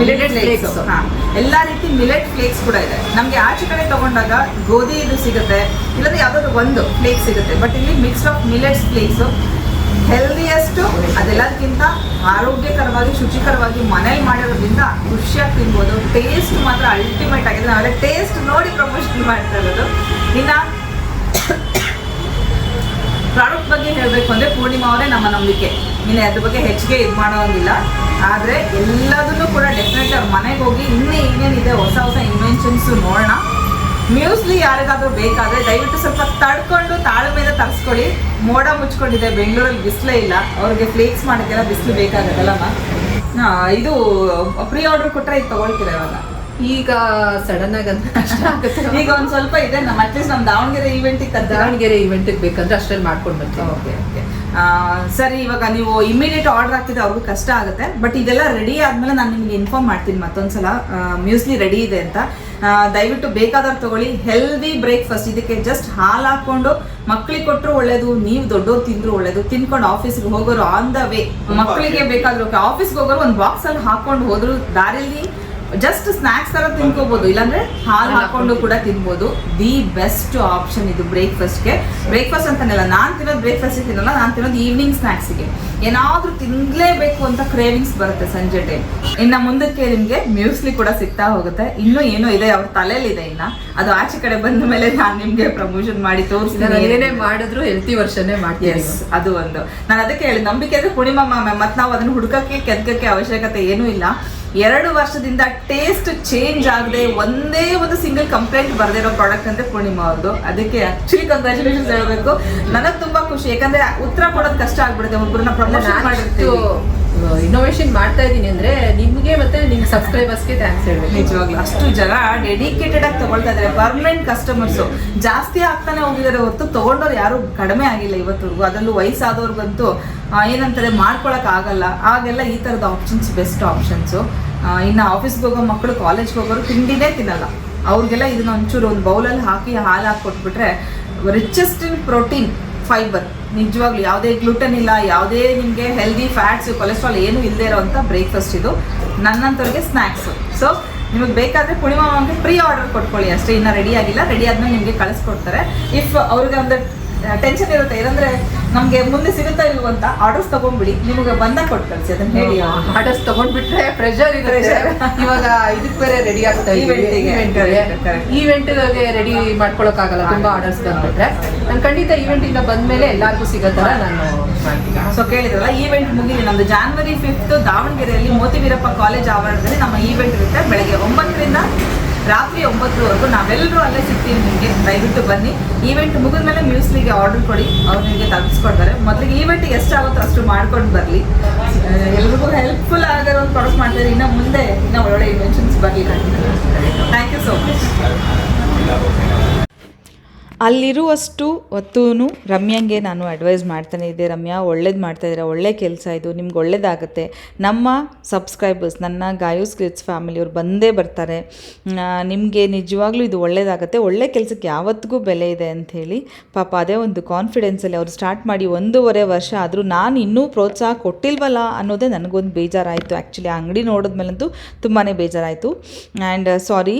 ಮಿಲೆಟ್ ಫ್ಲೇಕ್ಸ್. ಎಲ್ಲಾ ರೀತಿ ಮಿಲೆಟ್ ಫ್ಲೇಕ್ಸ್ ಕೂಡ ಇದೆ. ನಮ್ಗೆ ಆಚೆ ಕಡೆ ತಗೊಂಡಾಗ ಗೋಧಿ ಇದು ಸಿಗುತ್ತೆ ಇಲ್ಲದ್ರೆ ಯಾವ್ದಾದ್ರು ಒಂದು ಫ್ಲೇಕ್ ಸಿಗುತ್ತೆ. ಬಟ್ ಇಲ್ಲಿ mix of millets flakes healthiest ಅದೆಲ್ಲದಕ್ಕಿಂತ ಆರೋಗ್ಯಕರವಾಗಿ ಶುಚಿಕರವಾಗಿ ಮನೇಲಿ ಮಾಡಿರೋದ್ರಿಂದ ಖುಷಿಯಾಗಿ ತಿನ್ಬೋದು. ಟೇಸ್ಟ್ ಮಾತ್ರ ಅಲ್ಟಿಮೇಟ್ ಆಗಿದೆ. ನಾವೆಲ್ಲ ಟೇಸ್ಟ್ ನೋಡಿ ಪ್ರಮೋಷನ್ ಮಾಡ್ತಾ ಇರೋದು. ಇನ್ನ ಪ್ರಾಡಕ್ಟ್ ಬಗ್ಗೆ ಹೇಳಬೇಕು ಅಂದರೆ ಪೂರ್ಣಿಮಾ ಅವರೇ ನಮ್ಮ ನಂಬಿಕೆ. ಇನ್ನು ಅದ್ರ ಬಗ್ಗೆ ಹೆಚ್ಚಿಗೆ ಇದು ಮಾಡೋಂಗಿಲ್ಲ. ಆದರೆ ಎಲ್ಲದನ್ನು ಕೂಡ ಡೆಫಿನೆಟ್ಲಿ ಅವ್ರ ಮನೆಗೆ ಹೋಗಿ ಇನ್ನೂ ಏನೇನಿದೆ ಹೊಸ ಹೊಸ ಇನ್ವೆನ್ಷನ್ಸು ನೋಡೋಣ. ಮ್ಯೂಸ್ಲಿ ಯಾರಿಗಾದರೂ ಬೇಕಾದರೆ ದಯವಿಟ್ಟು ಸ್ವಲ್ಪ ತಡ್ಕೊಂಡು ತಾಳ್ಮೆಯಿಂದ ತರಿಸ್ಕೊಳ್ಳಿ. ಮೋಡ ಮುಚ್ಕೊಂಡಿದೆ, ಬೆಂಗಳೂರಲ್ಲಿ ಬಿಸಿಲೇ ಇಲ್ಲ. ಅವ್ರಿಗೆ ಫ್ಲೇಕ್ಸ್ ಮಾಡೋಕ್ಕೆಲ್ಲ ಬಿಸಿಲು ಬೇಕಾಗತ್ತಲ್ಲಮ್ಮ ಇದು ಪ್ರೀ ಆರ್ಡರ್ ಕೊಟ್ಟರೆ ಇದು ತೊಗೊಳ್ತೀರ ಇವಾಗ? ಈಗ ಸಡನ್ ಆಗಿ ಅಂತ ಈಗ ಒಂದು ಸ್ವಲ್ಪ ಇದೆ ನಮ್ಮ ಅಟ್ಲೀಸ್ಟ್ ನಮ್ಮ ದಾವಣಗೆರೆ ಈವೆಂಟಿಗೆ ದಾವಣಗೆರೆ ಇವೆಂಟಿಗೆ ಬೇಕಂದ್ರೆ ಅಷ್ಟ್ರಲ್ಲಿ ಮಾಡ್ಕೊಂಡು ಬರ್ತೀವಿ ಓಕೆ ಓಕೆ ಸರಿ ಇವಾಗ ನೀವು ಇಮಿಡಿಯೇಟ್ ಆರ್ಡರ್ ಹಾಕಿದ್ರೆ ಅವ್ರಿಗೂ ಕಷ್ಟ ಆಗುತ್ತೆ. ಬಟ್ ಇದೆಲ್ಲ ರೆಡಿ ಆದ್ಮೇಲೆ ನಾನು ನಿಮಗೆ ಇನ್ಫಾರ್ಮ್ ಮಾಡ್ತೀನಿ ಮತ್ತೊಂದ್ಸಲ. ಮ್ಯೂಸ್ಲಿ ರೆಡಿ ಇದೆ ಅಂತ. ದಯವಿಟ್ಟು ಬೇಕಾದವ್ರು ತಗೊಳ್ಳಿ. ಹೆಲ್ದಿ ಬ್ರೇಕ್ಫಾಸ್ಟ್ ಇದಕ್ಕೆ ಜಸ್ಟ್ ಹಾಲು ಹಾಕೊಂಡು ಮಕ್ಳಿಗೆ ಕೊಟ್ಟರು ಒಳ್ಳೇದು ನೀವು ದೊಡ್ಡವ್ರು ತಿಂದ್ರು ಒಳ್ಳೇದು. ತಿನ್ಕೊಂಡು ಆಫೀಸ್ಗೆ ಹೋಗೋರು ಆನ್ ದ ವೇ ಮಕ್ಕಳಿಗೆ ಬೇಕಾದ್ರೂ. ಆಫೀಸ್ಗೆ ಹೋಗೋರು ಒಂದು ಬಾಕ್ಸ್ ಅಲ್ಲಿ ಹಾಕೊಂಡು ಹೋದ್ರು ದಾರಿಲಿ. ಜಸ್ಟ್ ಸ್ನಾಕ್ಸ್ ತರ ತಿನ್ಕೋಬಹುದು ಇಲ್ಲಾಂದ್ರೆ ಹಾಲು ಹಾಕೊಂಡು ಕೂಡ ತಿನ್ಬೋದು. ದಿ ಬೆಸ್ಟ್ ಆಪ್ಷನ್ ಇದು ಬ್ರೇಕ್ಫಾಸ್ಟ್ಗೆ ಬ್ರೇಕ್ಫಾಸ್ಟ್ ಅಂತಾನೆಲ್ಲ ನಾನು ತಿನ್ನೋದು ಬ್ರೇಕ್ಫಾಸ್ಟ್ ತಿನ್ನಲ್ಲ ನಾನು ತಿನ್ನೋದು ಈವ್ನಿಂಗ್ ಸ್ನಾಕ್ಸ್ಗೆ ಏನಾದ್ರೂ ತಿನ್ಲೇಬೇಕು ಅಂತ ಕ್ರೇವಿಂಗ್ಸ್ ಬರುತ್ತೆ ಸಂಜೆ ಟೈಮ್ ಇನ್ನ ಮುಂದಕ್ಕೆ ನಿಮ್ಗೆ ಮ್ಯೂಸ್ಲಿ ಕೂಡ ಸಿಗ್ತಾ ಹೋಗುತ್ತೆ. ಇನ್ನೂ ಏನೋ ಇದೆ ಅವ್ರ ತಲೆಯಲ್ಲಿದೆ ಇನ್ನ. ಅದು ಆಚೆ ಕಡೆ ಬಂದ ಮೇಲೆ ನಾನು ನಿಮ್ಗೆ ಪ್ರಮೋಷನ್ ಮಾಡಿ ತೋರಿಸ್ತೀನಿ ಏನೇ ಮಾಡಿದ್ರು ಹೆಲ್ತಿ ವರ್ಷನೇ ಮಾಡ್ತೀನಿ ಎಸ್ ಅದು ಒಂದು. ನಾನು ಅದಕ್ಕೆ ಹೇಳಿ ನಂಬಿಕೆ ಅಂದ್ರೆ ಪುಣಿಮಮ್ಮ ಮ್ಯಾಮ್ ಮತ್ತೆ ನಾವು ಅದನ್ನ ಹುಡುಕಕ್ಕೆ ಕೆದಕಕ್ಕೆ ಅವಶ್ಯಕತೆ ಏನೂ ಇಲ್ಲ. ಎರಡು ವರ್ಷದಿಂದ ಟೇಸ್ಟ್ ಚೇಂಜ್ ಆಗದೆ ಒಂದೇ ಒಂದು ಸಿಂಗಲ್ ಕಂಪ್ಲೇಂಟ್ ಬರ್ದಿರೋ ಪ್ರಾಡಕ್ಟ್ ಅಂದ್ರೆ ಪೂರ್ಣಿಮಾ ಅವ್ರದ್ದು ಅದಕ್ಕೆ ಆಕ್ಚುಲಿ ಕಂಗ್ರಾಚುಲೇಷನ್ಸ್ ಹೇಳಬೇಕು. ನನಗೆ ತುಂಬಾ ಖುಷಿ. ಯಾಕಂದ್ರೆ ಉತ್ತರ ಕೊಡೋದು ಕಷ್ಟ ಆಗ್ಬಿಡುತ್ತೆ. ಒಬ್ಬರನ್ನ ಪ್ರಮೋಷನ್ ಮಾಡಿರ್ತೀವಿ. ಇನ್ನೋವೇಷನ್ ಮಾಡ್ತಾ ಇದ್ದೀನಿ ಅಂದ್ರೆ ನಿಮ್ಗೆ ಮತ್ತೆ ನಿಮ್ ಸಬ್ಸ್ಕ್ರೈಬರ್ಸ್ಗೆ ಥ್ಯಾಂಕ್ಸ್ ಹೇಳಬೇಕು. ನಿಜವಾಗ್ಲೂ ಅಷ್ಟು ಜನ ಡೆಡಿಕೇಟೆಡ್ ಆಗಿ ತಗೊಳ್ತಾ ಇದಾರೆ. ಪರ್ಮನೆಂಟ್ ಕಸ್ಟಮರ್ಸ್ ಜಾಸ್ತಿ ಆಗ್ತಾನೆ ಹೋಗಿದಾರೆ ಹೊರತು ತಗೊಂಡವ್ರು ಯಾರು ಕಡಿಮೆ ಆಗಿಲ್ಲ ಇವತ್ತವರೆಗೂ. ಅದರಲ್ಲೂ ವಯಸ್ಸಾದವ್ರಿಗಂತೂ ಏನಂತಾರೆ ಮಾಡ್ಕೊಳಕ್ ಆಗಲ್ಲ. ಆಗೆಲ್ಲ ಈ ಥರದ ಆಪ್ಷನ್ಸ್ ಬೆಸ್ಟ್ ಆಪ್ಷನ್ಸು ಇನ್ನು ಆಫೀಸ್ಗೆ ಹೋಗೋ ಮಕ್ಕಳು ಕಾಲೇಜ್ಗೆ ಹೋಗೋರು ತಿಂಡಿನೇ ತಿನ್ನಲ್ಲ. ಅವ್ರಿಗೆಲ್ಲ ಇದನ್ನ ಒಂಚೂರು ಒಂದು ಬೌಲಲ್ಲಿ ಹಾಕಿ ಹಾಲು ಹಾಕಿ ಕೊಟ್ಬಿಟ್ರೆ ರಿಚೆಸ್ಟ್ ಇನ್ ಪ್ರೋಟೀನ್ ಫೈಬರ್ ನಿಜವಾಗ್ಲೂ ಯಾವುದೇ ಗ್ಲೂಟನ್ ಇಲ್ಲ, ಯಾವುದೇ ನಿಮಗೆ ಹೆಲ್ದಿ ಫ್ಯಾಟ್ಸ್ ಕೊಲೆಸ್ಟ್ರಾಲ್ ಏನು ಇಲ್ಲದೆ ಇರೋವಂಥ ಬ್ರೇಕ್ಫಾಸ್ಟ್ ಇದು. ನನ್ನಂಥವ್ರಿಗೆ ಸ್ನ್ಯಾಕ್ಸು ಸೊ ನಿಮಗೆ ಬೇಕಾದರೆ ಪೂರ್ಣಿಮಾ ಮಾಮ್ಗೆ ಪ್ರೀ ಆರ್ಡರ್ ಕೊಟ್ಕೊಳ್ಳಿ ಅಷ್ಟೇ. ಇನ್ನೂ ರೆಡಿ ಆಗಿಲ್ಲ. ರೆಡಿ ಆದ್ಮೇಲೆ ನಿಮಗೆ ಕಳಿಸ್ಕೊಡ್ತಾರೆ. ಇಫ್ ಅವ್ರಿಗೆ ಒಂದು ಟೆನ್ಷನ್ ಇರುತ್ತೆ. ಏನಂದ್ರೆ ನಮಗೆ ಮುಂದೆ ಸಿಗುತ್ತಾ ಇರುವಂತ ಅಂತ ಆರ್ಡರ್ಸ್ ತಗೊಂಡ್ಬಿಡಿ ನಿಮಗೆ ಬಂದ ಕೊಟ್ಟು ಕಳಿಸಿ ಅದನ್ನ ಹೇಳಿ. ಆರ್ಡರ್ಸ್ ತಗೊಂಡ್ಬಿಟ್ರೆ ಪ್ರೆಷರ್ Pressure. ಇವಾಗ ಇದಕ್ಕೆ ಬೇರೆ ರೆಡಿ ಆಗ್ತಾ ಇದೆ. ಈವೆಂಟ್ ರೆಡಿ ಮಾಡ್ಕೊಳಕ್ ಆಗಲ್ಲ ತುಂಬಾ ಆರ್ಡರ್ಸ್ ಬಂದ್ಬಿಟ್ರೆ. ನಾನು ಖಂಡಿತ ಈವೆಂಟ್ ಇಂದ ಬಂದ್ಮೇಲೆ ಎಲ್ಲಾರ್ಗೂ ಸಿಗೋ ತರ ನಾನು ಮಾಡ್ತೀನಿ. ಸೊ ಕೇಳಿದ್ರಲ್ಲ ಈವೆಂಟ್ ಮುಗಿಲಿ ನಮ್ದು ಜಾನ್ವರಿ ಫಿಫ್ತ್ ದಾವಣಗೆರೆಯಲ್ಲಿ ಮೋತಿ ವೀರಪ್ಪ ಕಾಲೇಜ್ ಆವರಣದಲ್ಲಿ ನಮ್ಮ ಈವೆಂಟ್ ಇರುತ್ತೆ. ಬೆಳಗ್ಗೆ ಒಂಬತ್ತರಿಂದ ರಾತ್ರಿ ಒಂಬತ್ತುವರೆಗೂ ನಾವೆಲ್ಲರೂ ಅಲ್ಲೇ ಸಿಗ್ತೀವಿ ನಿಮಗೆ. ದಯವಿಟ್ಟು ಬನ್ನಿ. ಈವೆಂಟ್ ಮುಗಿದ ಮೇಲೆ ಮ್ಯೂಸ್ಲಿಗೆ ಆರ್ಡರ್ ಕೊಡಿ. ಅವ್ರು ನಿಮಗೆ ತಲುಪಿಸ್ಕೊಡ್ತಾರೆ. ಮೊದಲಿಗೆ ಈವೆಂಟಿಗೆ ಎಷ್ಟಾಗುತ್ತೋ ಅಷ್ಟು ಮಾಡ್ಕೊಂಡು ಬರಲಿ. ಎಲ್ರಿಗೂ ಹೆಲ್ಪ್ಫುಲ್ ಆಗಿರೋ ಒಂದು ಪ್ರಾಡಕ್ಟ್ ಮಾಡ್ತಾರೆ. ಇನ್ನು ಮುಂದೆ ಇನ್ನೂ ಒಳ್ಳೊಳ್ಳೆ ಇನ್ವೆನ್ಷನ್ಸ್ ಬರಲಿ ಥ್ಯಾಂಕ್ ಯು ಸೋ ಮಚ್ ಅಲ್ಲಿರುವಷ್ಟು ಹೊತ್ತೂ ರಮ್ಯಂಗೆ ನಾನು ಅಡ್ವೈಸ್ ಮಾಡ್ತಾನೆ ಇದ್ದೆ. ರಮ್ಯಾ, ಒಳ್ಳೇದು ಮಾಡ್ತಾ ಇದ್ದೀರಾ? ಒಳ್ಳೆ ಕೆಲಸ ಇದು. ನಿಮ್ಗೆ ಒಳ್ಳೇದಾಗುತ್ತೆ. ನಮ್ಮ ಸಬ್ಸ್ಕ್ರೈಬರ್ಸ್ ನನ್ನ ಗಾಯು ಫ್ಯಾಮಿಲಿ ಫ್ಯಾಮಿಲಿಯವ್ರು ಬಂದೇ ಬರ್ತಾರೆ. ನಿಮಗೆ ನಿಜವಾಗ್ಲೂ ಇದು ಒಳ್ಳೇದಾಗುತ್ತೆ. ಒಳ್ಳೆ ಕೆಲಸಕ್ಕೆ ಯಾವತ್ತಿಗೂ ಬೆಲೆ ಇದೆ ಅಂಥೇಳಿ ಪಾಪ ಅದೇ ಒಂದು ಕಾನ್ಫಿಡೆನ್ಸಲ್ಲಿ ಅವರು ಸ್ಟಾರ್ಟ್ ಮಾಡಿ ಒಂದೂವರೆ ವರ್ಷ ಆದರೂ ನಾನು ಇನ್ನೂ ಪ್ರೋತ್ಸಾಹ ಕೊಟ್ಟಿಲ್ವಲ್ಲ ಅನ್ನೋದೇ ನನಗೊಂದು ಬೇಜಾರಾಯಿತು. ಆ್ಯಕ್ಚುಲಿ ಆ ಅಂಗಡಿ ನೋಡಿದ್ಮೇಲಂತೂ ತುಂಬಾ ಬೇಜಾರಾಯಿತು. ಆ್ಯಂಡ್ ಸಾರಿ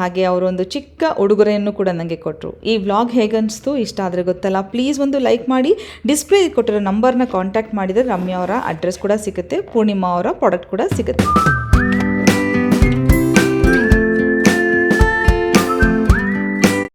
ಹಾಗೆ ಅವರೊಂದು ಚಿಕ್ಕ ಉಡುಗೊರೆಯನ್ನು ಕೂಡ ನನಗೆ ಕೊಟ್ಟರು ಈ ವ್ಲಾಗ್ ಹೇಗನ್ನಿಸ್ತು ಇಷ್ಟ ಆದರೆ ಗೊತ್ತಲ್ಲ. ಪ್ಲೀಸ್ ಒಂದು ಲೈಕ್ ಮಾಡಿ. ಡಿಸ್ಪ್ಲೇ ಕೊಟ್ಟಿರೋ ನಂಬರ್ನ ಕಾಂಟ್ಯಾಕ್ಟ್ ಮಾಡಿದರೆ ರಮ್ಯಾ ಅವರ ಅಡ್ರೆಸ್ ಕೂಡ ಸಿಗುತ್ತೆ. ಪೂರ್ಣಿಮಾ ಅವರ ಪ್ರಾಡಕ್ಟ್ ಕೂಡ ಸಿಗುತ್ತೆ.